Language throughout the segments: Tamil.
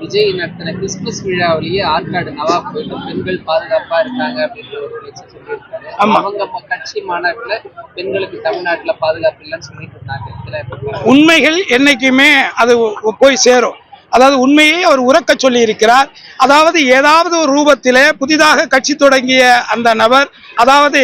விஜய் நடத்தின கிறிஸ்துமஸ் விழாவிலேயே ஆற்காடு நவாப் பெண்கள் பாதுகாப்பா இருக்காங்க அப்படின்ற ஒரு பேச்சு சொல்லியிருக்காரு. அவங்க கட்சி மாநாட்டுல பெண்களுக்கு தமிழ்நாட்டுல பாதுகாப்பு இல்லைன்னு சொல்லிட்டு இருந்தாங்க? உண்மைகள் என்னைக்குமே அது போய் சேரும் அதாவது உண்மையை அவர் உறக்க சொல்லி இருக்கிறார் அதாவது ஏதாவது ஒரு ரூபத்திலே புதிதாக கட்சி தொடங்கிய அந்த நபர் அதாவது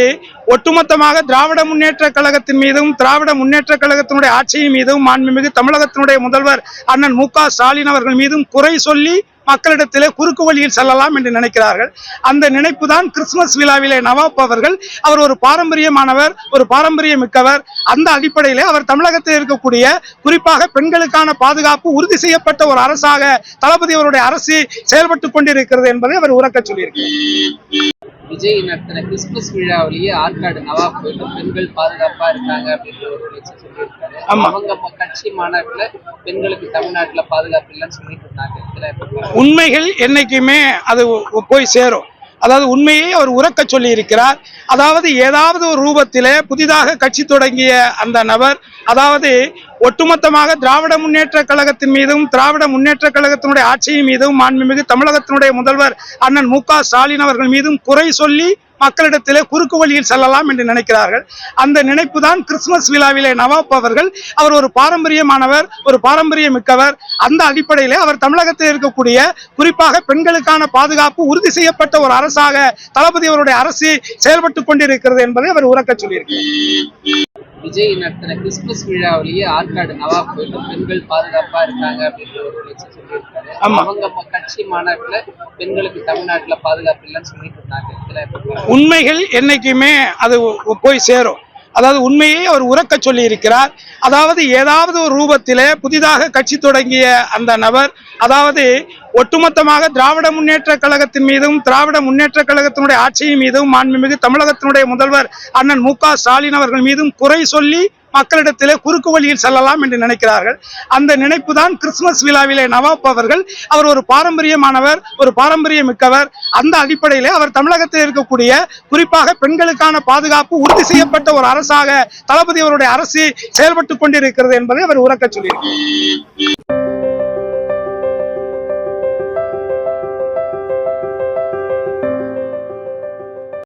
ஒட்டுமொத்தமாக திராவிட முன்னேற்ற கழகத்தின் மீதும் திராவிட முன்னேற்ற கழகத்தினுடைய ஆட்சியின் மீதும் மாண்புமிகு தமிழகத்தினுடைய முதல்வர் அண்ணன் மு ஸ்டாலின் அவர்கள் மீதும் குறை சொல்லி மக்களிடத்திலே குறுக்கு வழியில் செல்லலாம் என்று நினைக்கிறார்கள். அந்த நினைப்பு தான் கிறிஸ்துமஸ் விழாவிலே நவாப் அவர்கள் அவர் ஒரு பாரம்பரியமானவர் ஒரு பாரம்பரியம் மிக்கவர் அந்த அடிப்படையிலே அவர் தமிழகத்தில் இருக்கக்கூடிய குறிப்பாக பெண்களுக்கான பாதுகாப்பு உறுதி செய்யப்பட்ட ஒரு அரசாக தளபதி அவருடைய அரசு செயல்பட்டு கொண்டிருக்கிறது என்பதை அவர் உறக்க சொல்லியிருக்கிறார். விஜய் நடத்தின கிறிஸ்துமஸ் விழாவிலேயே ஆற்காடு நவாப் போயிட்டு பெண்கள் பாதுகாப்பா இருக்காங்க அப்படின்ற ஒரு பேச்சு சொல்லியிருக்காரு. அவங்க கட்சி மாநாட்டுல பெண்களுக்கு தமிழ்நாட்டுல பாதுகாப்பு இல்லைன்னு சொல்லிட்டு இருந்தாங்க? உண்மைகள் என்னைக்குமே அது போய் சேரும் அதாவது உண்மையை அவர் உறக்க சொல்லி இருக்கிறார் அதாவது ஏதாவது ஒரு ரூபத்திலே புதிதாக கட்சி தொடங்கிய அந்த நபர் அதாவது ஒட்டுமொத்தமாக திராவிட முன்னேற்ற கழகத்தின் மீதும் திராவிட முன்னேற்ற கழகத்தினுடைய ஆட்சியின் மீதும் மாண்புமிகு தமிழகத்தினுடைய முதல்வர் அண்ணன் மு ஸ்டாலின் அவர்கள் மீதும் குறை சொல்லி மக்களிடத்திலே குறுக்கு வழியில் செல்லலாம் என்று நினைக்கிறார்கள். அந்த நினைப்பு தான் கிறிஸ்துமஸ் விழாவிலே நவாப் அவர்கள் அவர் ஒரு பாரம்பரியமானவர் ஒரு பாரம்பரியம் மிக்கவர் அந்த அடிப்படையிலே அவர் தமிழகத்தில் இருக்கக்கூடிய குறிப்பாக பெண்களுக்கான பாதுகாப்பு உறுதி செய்யப்பட்ட ஒரு அரசாக தளபதி அவருடைய அரசு செயல்பட்டு கொண்டிருக்கிறது என்பதை அவர் உறக்க சொல்லியிருக்கிறார். விஜய் நடத்தின கிறிஸ்துமஸ் விழாவிலேயே ஆற்காடு நவாப் பெண்கள் பாதுகாப்பா இருக்காங்க அப்படின்ற ஒரு பேச்சு சொல்லியிருக்காரு. அவங்க கட்சி மாநாட்டுல பெண்களுக்கு தமிழ்நாட்டுல பாதுகாப்பு இல்லைன்னு சொல்லிட்டு இருந்தாங்க? உண்மைகள் என்னைக்குமே அது போய் சேரும் அதாவது உண்மையை அவர் உறக்க சொல்லி இருக்கிறார் அதாவது ஏதாவது ஒரு ரூபத்திலே புதிதாக கட்சி தொடங்கிய அந்த நபர் அதாவது ஒட்டுமொத்தமாக திராவிட முன்னேற்ற கழகத்தின் மீதும் திராவிட முன்னேற்ற கழகத்தினுடைய ஆட்சியின் மீதும் மாண்புமிகு தமிழகத்தினுடைய முதல்வர் அண்ணன் மு ஸ்டாலின் அவர்கள் மீதும் குறை சொல்லி மக்களிடத்திலே குறுக்கு வழியில் செல்லலாம் என்று நினைக்கிறார்கள். அந்த நினைப்பு தான் கிறிஸ்துமஸ் விழாவிலே நவாப் அவர்கள் அவர் ஒரு பாரம்பரியமானவர் ஒரு பாரம்பரியம் மிக்கவர் அந்த அடிப்படையிலே அவர் தமிழகத்தில் இருக்கக்கூடிய குறிப்பாக பெண்களுக்கான பாதுகாப்பு உறுதி செய்யப்பட்ட ஒரு அரசாக தளபதி அவருடைய அரசு செயல்பட்டு கொண்டிருக்கிறது என்பதை அவர் உறக்க சொல்லியிருக்கிறார்.